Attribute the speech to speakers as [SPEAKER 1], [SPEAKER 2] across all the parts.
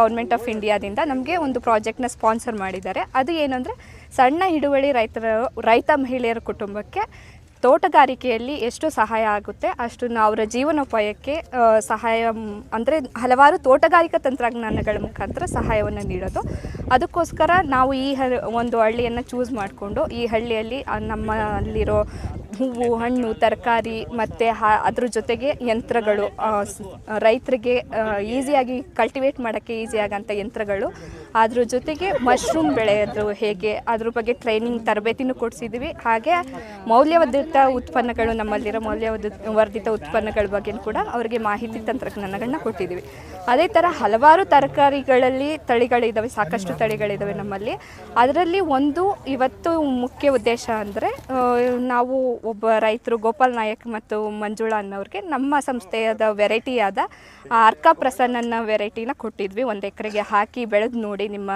[SPEAKER 1] Government of ಇಂಡಿಯಾದಿಂದ ನಮಗೆ ಒಂದು ಪ್ರಾಜೆಕ್ಟ್ನ ಸ್ಪಾನ್ಸರ್ ಮಾಡಿದ್ದಾರೆ. ಅದು ಏನಂದರೆ, ಸಣ್ಣ ಹಿಡುವಳಿ ರೈತರ, ರೈತ ಮಹಿಳೆಯರ ಕುಟುಂಬಕ್ಕೆ ತೋಟಗಾರಿಕೆಯಲ್ಲಿ ಎಷ್ಟು ಸಹಾಯ ಆಗುತ್ತೆ, ಅಷ್ಟನ್ನು ಅವರ ಜೀವನೋಪಾಯಕ್ಕೆ ಸಹಾಯ, ಅಂದರೆ ಹಲವಾರು ತೋಟಗಾರಿಕಾ ತಂತ್ರಜ್ಞಾನಗಳ ಮುಖಾಂತರ ಸಹಾಯವನ್ನು ನೀಡೋದು. ಅದಕ್ಕೋಸ್ಕರ ನಾವು ಈ ಒಂದು ಹಳ್ಳಿಯನ್ನು ಚೂಸ್ ಮಾಡಿಕೊಂಡು, ಈ ಹಳ್ಳಿಯಲ್ಲಿ ನಮ್ಮಲ್ಲಿರೋ ಹೂವು, ಹಣ್ಣು, ತರಕಾರಿ ಮತ್ತು ಹಾ, ಅದ್ರ ಜೊತೆಗೆ ಯಂತ್ರಗಳು ರೈತರಿಗೆ ಈಸಿಯಾಗಿ ಕಲ್ಟಿವೇಟ್ ಮಾಡೋಕ್ಕೆ ಈಸಿ ಆಗೋಂಥ ಯಂತ್ರಗಳು. ಅದ್ರ ಜೊತೆಗೆ ಮಶ್ರೂಮ್ ಬೆಳೆಯೋದು ಹೇಗೆ, ಅದ್ರ ಬಗ್ಗೆ ಟ್ರೈನಿಂಗ್ ತರಬೇತಿನೂ ಕೊಡಿಸಿದ್ವಿ. ಹಾಗೆ ಮೌಲ್ಯವರ್ಧಿತ ಉತ್ಪನ್ನಗಳು, ನಮ್ಮಲ್ಲಿರೋ ಮೌಲ್ಯವರ್ಧಿತ ವರ್ಧಿತ ಉತ್ಪನ್ನಗಳ ಬಗ್ಗೆ ಕೂಡ ಅವರಿಗೆ ಮಾಹಿತಿ ತಂತ್ರಜ್ಞಾನಗಳನ್ನ ಕೊಟ್ಟಿದ್ದೀವಿ ಅದೇ ಥರ ಹಲವಾರು ತರಕಾರಿಗಳಲ್ಲಿ ತಳಿಗಳಿದ್ದಾವೆ ಸಾಕಷ್ಟು ತಳಿಗಳಿದ್ದಾವೆ ನಮ್ಮಲ್ಲಿ. ಅದರಲ್ಲಿ ಒಂದು ಇವತ್ತು ಮುಖ್ಯ ಉದ್ದೇಶ ಅಂದರೆ ನಾವು ಒಬ್ಬ ರೈತರು ಗೋಪಾಲ್ ನಾಯಕ್ ಮತ್ತು ಮಂಜುಳಾ ಅನ್ನೋರಿಗೆ ನಮ್ಮ ಸಂಸ್ಥೆಯಾದ ವೆರೈಟಿಯಾದ ಅರ್ಕ ಪ್ರಸನ್ನ ವೆರೈಟಿನ ಕೊಟ್ಟಿದ್ವಿ. ಒಂದು ಎಕರೆಗೆ ಹಾಕಿ ಬೆಳೆದು ನೋಡಿ ನಿಮ್ಮ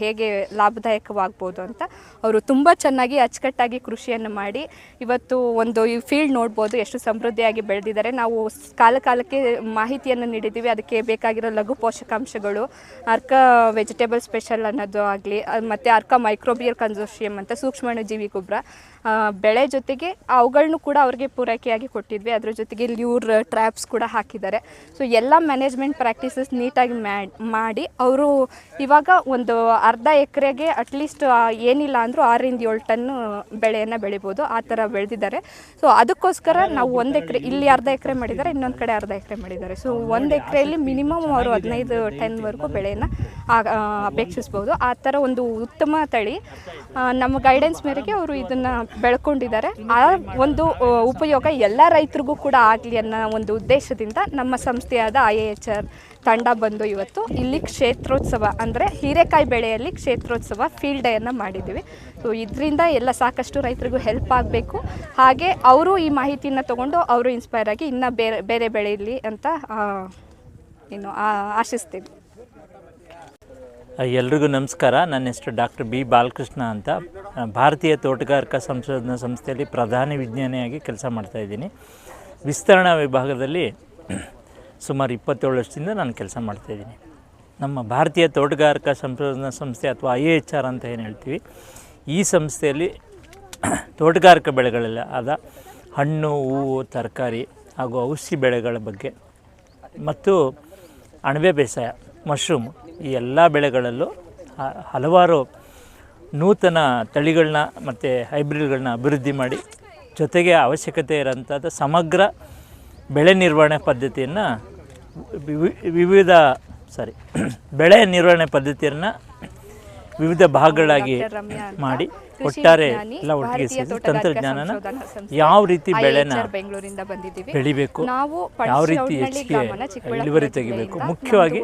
[SPEAKER 1] ಹೇಗೆ ಲಾಭದಾಯಕವಾಗ್ಬೋದು ಅಂತ ಅವರು ತುಂಬ ಚೆನ್ನಾಗಿ ಅಚ್ಚುಕಟ್ಟಾಗಿ ಕೃಷಿಯನ್ನು ಮಾಡಿ ಇವತ್ತು ಒಂದು ಈ ಫೀಲ್ಡ್ ನೋಡ್ಬೋದು, ಎಷ್ಟು ಸಮೃದ್ಧಿಯಾಗಿ ಬೆಳೆದಿದ್ದಾರೆ. ನಾವು ಕಾಲ ಕಾಲಕ್ಕೆ ಮಾಹಿತಿಯನ್ನು ನೀಡಿದ್ದೀವಿ. ಅದಕ್ಕೆ ಬೇಕಾಗಿರೋ ಲಘು ಪೋಷಕಾಂಶಗಳು, ಅರ್ಕ ವೆಜಿಟೇಬಲ್ ಸ್ಪೆಷಲ್ ಅನ್ನೋದು ಆಗಲಿ ಮತ್ತು ಅರ್ಕ ಮೈಕ್ರೋಬಿಯಲ್ ಕನ್ಸೋರ್ಷಿಯಂ ಅಂತ ಸೂಕ್ಷ್ಮಾಣುಜೀವಿ ಗೊಬ್ಬರ ಬೆಳೆ ಜೊತೆಗೆ ಅವುಗಳನ್ನು ಕೂಡ ಅವ್ರಿಗೆ ಪೂರೈಕೆಯಾಗಿ ಕೊಟ್ಟಿದ್ವಿ. ಅದ್ರ ಜೊತೆಗೆ ಲ್ಯೂರ್ ಟ್ರ್ಯಾಪ್ಸ್ ಕೂಡ ಹಾಕಿದ್ದಾರೆ. ಸೊ ಎಲ್ಲ ಮ್ಯಾನೇಜ್ಮೆಂಟ್ ಪ್ರಾಕ್ಟೀಸಸ್ ನೀಟಾಗಿ ಮಾಡಿ ಅವರು ಇವಾಗ ಒಂದು ಅರ್ಧ ಎಕರೆಗೆ ಅಟ್ಲೀಸ್ಟ್ ಏನಿಲ್ಲ ಅಂದರೂ ಆರರಿಂದ ಏಳು ಟನ್ನು ಬೆಳೆಯನ್ನು ಬೆಳಿಬೋದು. ಆ ಥರ ಬೆಳೆದಿದ್ದಾರೆ. ಸೊ ಅದಕ್ಕೋಸ್ಕರ ನಾವು ಒಂದು ಎಕರೆ, ಇಲ್ಲಿ ಅರ್ಧ ಎಕರೆ ಮಾಡಿದ್ದಾರೆ, ಇನ್ನೊಂದು ಕಡೆ ಅರ್ಧ ಎಕರೆ ಮಾಡಿದ್ದಾರೆ. ಸೊ ಒಂದು ಎಕರೆಯಲ್ಲಿ ಮಿನಿಮಮ್ ಅವರು ಹದಿನೈದು ಟನ್ವರೆಗೂ ಬೆಳೆಯನ್ನು ಅಪೇಕ್ಷಿಸ್ಬೋದು. ಆ ಥರ ಒಂದು ಉತ್ತಮ ತಳಿ. ನಮ್ಮ ಗೈಡೆನ್ಸ್ ಮೇರೆಗೆ ಅವರು ಇದನ್ನು ಬೆಳ್ಕೊಂಡಿದ್ದಾರೆ. ಆ ಒಂದು ಉಪಯೋಗ ಎಲ್ಲ ರೈತರಿಗೂ ಕೂಡ ಆಗಲಿ ಅನ್ನೋ ಒಂದು ಉದ್ದೇಶದಿಂದ ನಮ್ಮ ಸಂಸ್ಥೆಯಾದ ಐ ಎ ಎಚ್ ಆರ್ ತಂಡ ಬಂದು ಇವತ್ತು ಇಲ್ಲಿ ಕ್ಷೇತ್ರೋತ್ಸವ ಅಂದರೆ ಹೀರೆಕಾಯಿ ಬೆಳೆಯಲ್ಲಿ ಕ್ಷೇತ್ರೋತ್ಸವ ಫೀಲ್ಡ್ ಡೇಯನ್ನು ಮಾಡಿದ್ದೀವಿ. ಸೊ ಇದರಿಂದ ಎಲ್ಲ ಸಾಕಷ್ಟು ರೈತರಿಗೂ ಹೆಲ್ಪ್ ಆಗಬೇಕು. ಹಾಗೆ ಅವರು ಈ ಮಾಹಿತಿನ ತಗೊಂಡು ಅವರು ಇನ್ಸ್ಪೈರ್ ಆಗಿ ಇನ್ನೂ ಬೇರೆ ಬೇರೆ ಬೆಳೆಯಲಿ ಅಂತ ಏನು ಆಶಿಸ್ತೀವಿ
[SPEAKER 2] ಎಲ್ರಿಗೂ ನಮಸ್ಕಾರ. ನನ್ನ ಹೆಸರು ಡಾಕ್ಟರ್ ಬಿ ಬಾಲಕೃಷ್ಣ ಅಂತ. ಭಾರತೀಯ ತೋಟಗಾರಿಕಾ ಸಂಶೋಧನಾ ಸಂಸ್ಥೆಯಲ್ಲಿ ಪ್ರಧಾನ ವಿಜ್ಞಾನಿಯಾಗಿ ಕೆಲಸ ಮಾಡ್ತಾಯಿದ್ದೀನಿ ವಿಸ್ತರಣಾ ವಿಭಾಗದಲ್ಲಿ ಸುಮಾರು ಇಪ್ಪತ್ತೇಳು ವರ್ಷದಿಂದ ನಾನು ಕೆಲಸ ಮಾಡ್ತಾಯಿದ್ದೀನಿ ನಮ್ಮ ಭಾರತೀಯ ತೋಟಗಾರಿಕಾ ಸಂಶೋಧನಾ ಸಂಸ್ಥೆ ಅಥವಾ ಐ ಎಚ್ ಆರ್ ಅಂತ ಏನು ಹೇಳ್ತೀವಿ, ಈ ಸಂಸ್ಥೆಯಲ್ಲಿ ತೋಟಗಾರಿಕಾ ಬೆಳೆಗಳೆಲ್ಲ ಆದ ಹಣ್ಣು, ಹೂವು, ತರಕಾರಿ ಹಾಗೂ ಔಷಧಿ ಬೆಳೆಗಳ ಬಗ್ಗೆ ಮತ್ತು ಅಣಬೆ ಬೇಸಾಯ, ಮಶ್ರೂಮ್ ಈ ಎಲ್ಲ ಬೆಳೆಗಳಲ್ಲೂ ಹಲವಾರು ನೂತನ ತಳಿಗಳನ್ನ ಮತ್ತು ಹೈಬ್ರಿಡ್ಗಳನ್ನ ಅಭಿವೃದ್ಧಿ ಮಾಡಿ ಜೊತೆಗೆ ಅವಶ್ಯಕತೆ ಇರೋಂಥದ್ದು ಸಮಗ್ರ ಬೆಳೆ ನಿರ್ವಹಣೆ ಪದ್ಧತಿಯನ್ನು ವಿವಿ- ವಿವಿಧ ಸಾರಿ ಬೆಳೆ ನಿರ್ವಹಣೆ ಪದ್ಧತಿಯನ್ನು ವಿವಿಧ ಭಾಗಗಳಾಗಿ ಮಾಡಿ ಒಟ್ಟಾರೆ ಎಲ್ಲ ಒಟ್ಟಿಗೆ
[SPEAKER 1] ಸೇರಿ
[SPEAKER 2] ತಂತ್ರಜ್ಞಾನನ ಯಾವ ರೀತಿ ಬೆಳೆನ ಬೆಳಿಬೇಕು
[SPEAKER 1] ನಾವು
[SPEAKER 2] ಯಾವ ರೀತಿ ಹೆಚ್ಚಿಗೆ ಇಳುವರಿ ತೆಗಿಬೇಕು. ಮುಖ್ಯವಾಗಿ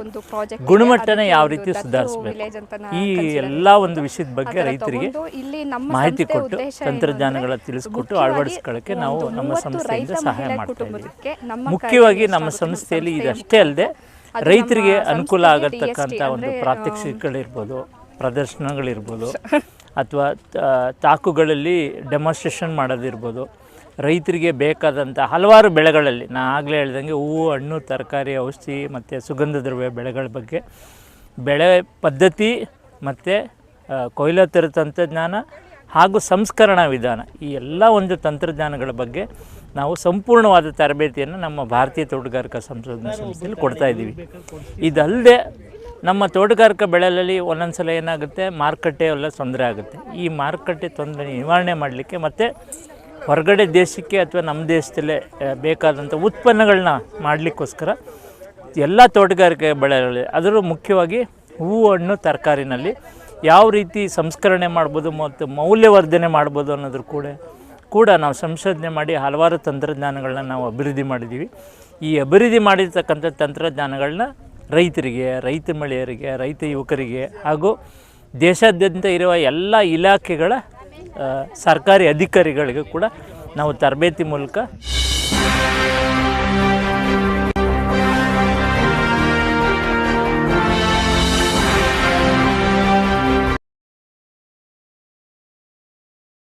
[SPEAKER 2] ಗುಣಮಟ್ಟನ ಯಾವ ರೀತಿ ಸುಧಾರಿಸಬೇಕು. ಈ ಎಲ್ಲ ಒಂದು ವಿಷಯದ ಬಗ್ಗೆ ರೈತರಿಗೆ ಮಾಹಿತಿ ಕೊಟ್ಟು ತಂತ್ರಜ್ಞಾನಗಳ ತಿಳಿಸ್ಕೊಟ್ಟು ಅಳವಡಿಸ್ಕೊಳ್ಳೋಕ್ಕೆ ನಾವು ನಮ್ಮ ಸಂಸ್ಥೆಯಿಂದ ಸಹಾಯ
[SPEAKER 1] ಮಾಡ್ತೀವಿ
[SPEAKER 2] ಮಾಡ್ತಾ ಇದ್ದೀವಿ. ಮುಖ್ಯವಾಗಿ ನಮ್ಮ ಸಂಸ್ಥೆಯಲ್ಲಿ
[SPEAKER 1] ಸಂಸ್ಥೆಯ
[SPEAKER 2] ಇದಷ್ಟೇ ಅಲ್ಲದೆ ರೈತರಿಗೆ ಅನುಕೂಲ ಆಗತಕ್ಕಂಥ ಒಂದು ಪ್ರಾತ್ಯಕ್ಷಿಕೆಗಳಿರ್ಬೋದು ಪ್ರದರ್ಶನಗಳಿರ್ಬೋದು ಅಥವಾ ತಾಕುಗಳಲ್ಲಿ ಡೆಮಾನ್ಸ್ಟ್ರೇಷನ್ ಮಾಡೋದಿರ್ಬೋದು. ರೈತರಿಗೆ ಬೇಕಾದಂಥ ಹಲವಾರು ಬೆಳೆಗಳಲ್ಲಿ ನಾನು ಆಗಲೇ ಹೇಳ್ದಂಗೆ ಹೂವು ಹಣ್ಣು ತರಕಾರಿ ಔಷಧಿ ಮತ್ತು ಸುಗಂಧ ದ್ರವ್ಯ ಬೆಳೆಗಳ ಬಗ್ಗೆ ಬೆಳೆ ಪದ್ಧತಿ ಮತ್ತು ಕೊಯ್ಲೋತ್ತರ ತಂತ್ರಜ್ಞಾನ ಹಾಗೂ ಸಂಸ್ಕರಣಾ ವಿಧಾನ ಈ ಎಲ್ಲ ಒಂದು ತಂತ್ರಜ್ಞಾನಗಳ ಬಗ್ಗೆ ನಾವು ಸಂಪೂರ್ಣವಾದ ತರಬೇತಿಯನ್ನು ನಮ್ಮ ಭಾರತೀಯ ತೋಟಗಾರಿಕಾ ಸಂಶೋಧನಾ ಸಂಸ್ಥೆಯಲ್ಲಿ ಕೊಡ್ತಾ ಇದ್ದೀವಿ. ಇದಲ್ಲದೆ ನಮ್ಮ ತೋಟಗಾರಿಕಾ ಬೆಳೆಗಳಲ್ಲಿ ಒಂದೊಂದು ಸಲ ಏನಾಗುತ್ತೆ? ಮಾರುಕಟ್ಟೆ ಎಲ್ಲ ತೊಂದರೆ ಆಗುತ್ತೆ. ಈ ಮಾರುಕಟ್ಟೆ ತೊಂದರೆ ನಿವಾರಣೆ ಮಾಡಲಿಕ್ಕೆ ಮತ್ತು ಹೊರಗಡೆ ದೇಶಕ್ಕೆ ಅಥವಾ ನಮ್ಮ ದೇಶದಲ್ಲೇ ಬೇಕಾದಂಥ ಉತ್ಪನ್ನಗಳನ್ನ ಮಾಡಲಿಕ್ಕೋಸ್ಕರ ಎಲ್ಲ ತೋಟಗಾರಿಕೆ ಬೆಳೆಗಳಲ್ಲಿ, ಅದರಲ್ಲೂ ಮುಖ್ಯವಾಗಿ ಹೂವು ಹಣ್ಣು ತರಕಾರಿನಲ್ಲಿ ಯಾವ ರೀತಿ ಸಂಸ್ಕರಣೆ ಮಾಡ್ಬೋದು ಮತ್ತು ಮೌಲ್ಯವರ್ಧನೆ ಮಾಡ್ಬೋದು ಅನ್ನೋದ್ರ ಕೂಡ ಕೂಡ ನಾವು ಸಂಶೋಧನೆ ಮಾಡಿ ಹಲವಾರು ತಂತ್ರಜ್ಞಾನಗಳನ್ನ ನಾವು ಅಭಿವೃದ್ಧಿ ಮಾಡಿದ್ದೀವಿ. ಈ ಅಭಿವೃದ್ಧಿ ಮಾಡಿರ್ತಕ್ಕಂಥ ತಂತ್ರಜ್ಞಾನಗಳನ್ನ ರೈತರಿಗೆ, ರೈತ ಮಹಿಳೆಯರಿಗೆ, ರೈತ ಯುವಕರಿಗೆ ಹಾಗೂ ದೇಶಾದ್ಯಂತ ಇರುವ ಎಲ್ಲ ಇಲಾಖೆಗಳ ಸರ್ಕಾರಿ ಅಧಿಕಾರಿಗಳಿಗೂ ಕೂಡ ನಾವು ತರಬೇತಿ ಮೂಲಕ